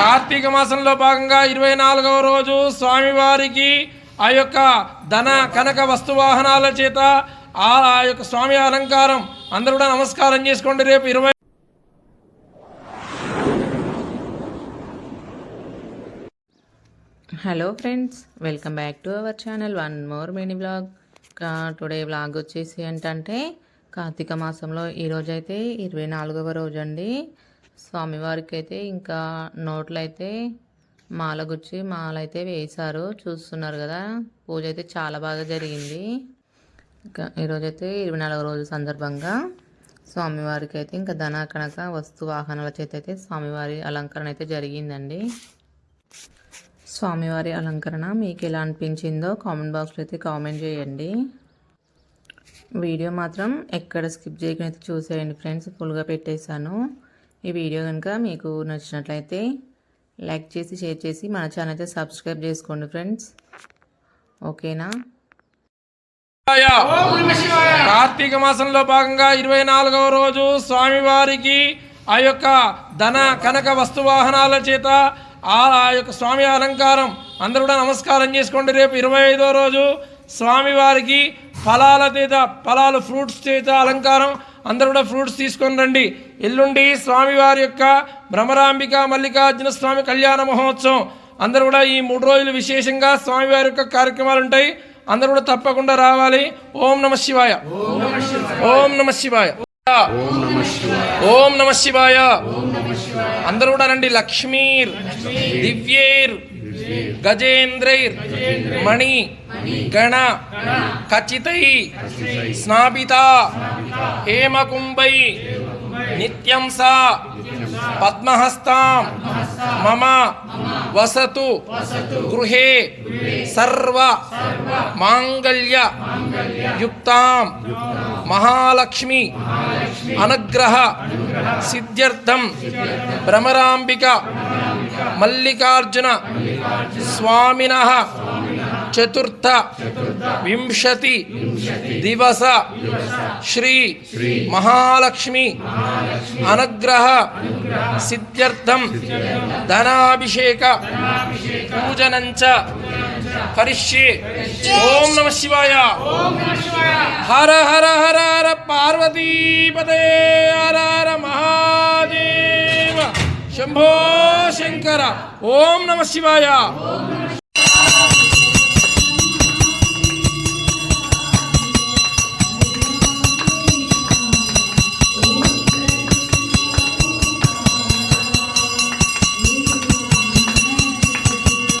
కార్తీక మాసంలో భాగంగా ఇరవై నాలుగవ రోజు స్వామివారికి ఆ యొక్క ధన కనక వస్తు వాహనాల చేత ఆ యొక్క స్వామి అలంకారం అందరూ కూడా నమస్కారం చేసుకోండి రేపు ఇరవై hello friends welcome back to our channel one more mini blog today blog వచ్చేసి ఏంటంటే కార్తీక మాసంలో ఈరోజు అయితే ఇరవై నాలుగవ రోజు అండి స్వామివారికి అయితే ఇంకా నోట్లు అయితే మాల గుచ్చి మాల అయితే వేశారు. చూస్తున్నారు కదా పూజ అయితే చాలా బాగా జరిగింది. ఇంకా ఈరోజైతే ఇరవై నాలుగో రోజు సందర్భంగా స్వామివారికి అయితే ఇంకా ధన కనక వస్తు వాహనాల చేత అయితే స్వామివారి అలంకరణ అయితే జరిగిందండి. స్వామివారి అలంకరణ మీకు ఎలా అనిపించిందో కామెంట్ బాక్స్లో అయితే కామెంట్ చేయండి. వీడియో మాత్రం ఎక్కడ స్కిప్ చేయకుండా అయితే చూసేయండి ఫ్రెండ్స్. ఫుల్గా పెట్టేశాను. ఈ వీడియో కనుక మీకు నచ్చినట్లయితే లైక్ చేసి షేర్ చేసి మన ఛానల్ అయితే సబ్స్క్రైబ్ చేసుకోండి ఫ్రెండ్స్. ఓకేనా? కార్తీక మాసంలో భాగంగా ఇరవై నాలుగవ రోజు స్వామివారికి ఆ యొక్క ధన కనక వస్తు వాహనాల చేత ఆ ఆ యొక్క స్వామి అలంకారం అందరూ కూడా నమస్కారం చేసుకోండి. రేపు ఇరవై ఐదో రోజు స్వామివారికి ఫలాల చేత ఫలాలు ఫ్రూట్స్ చేత అలంకారం అందరూ కూడా ఫ్రూట్స్ తీసుకొని రండి. ఎల్లుండి స్వామివారి యొక్క భ్రమరాంబిక మల్లికార్జున స్వామి కళ్యాణ మహోత్సవం. అందరూ కూడా ఈ మూడు రోజులు విశేషంగా స్వామివారి యొక్క కార్యక్రమాలు ఉంటాయి. అందరూ కూడా తప్పకుండా రావాలి. ఓం నమ శివాయ. ఓం నమ శివాయ. ఓం నమ శివాయ. అందరూ కూడా రండి. లక్ష్మీర్. దివ్యేర్. గజేంద్రైర్. మణి. గణ. ఖచ్చితై. స్నాపిత. హేమకుంభై. నిత్యం సా. పద్మహస్తాం. మమ. వసతు. గృహే. సర్వ. మాంగళ్య. యుక్తాం. మహాలక్ష్మి. అనుగ్రహ. సిద్ధ్యర్థం. భ్రమరాంబిక. మల్లికార్జున స్వామిన చతుర్థ వింశతి దివస శ్రీ మహాలక్ష్మి అనుగ్రహ సిద్ధ్యర్థం ధనాభిషేక పూజనంచ కరిష్యే. ఓం నమ శివాయ. హర హర హర హర పార్వతీపదే శంభో శంకర. ఓం నమ శివాయ.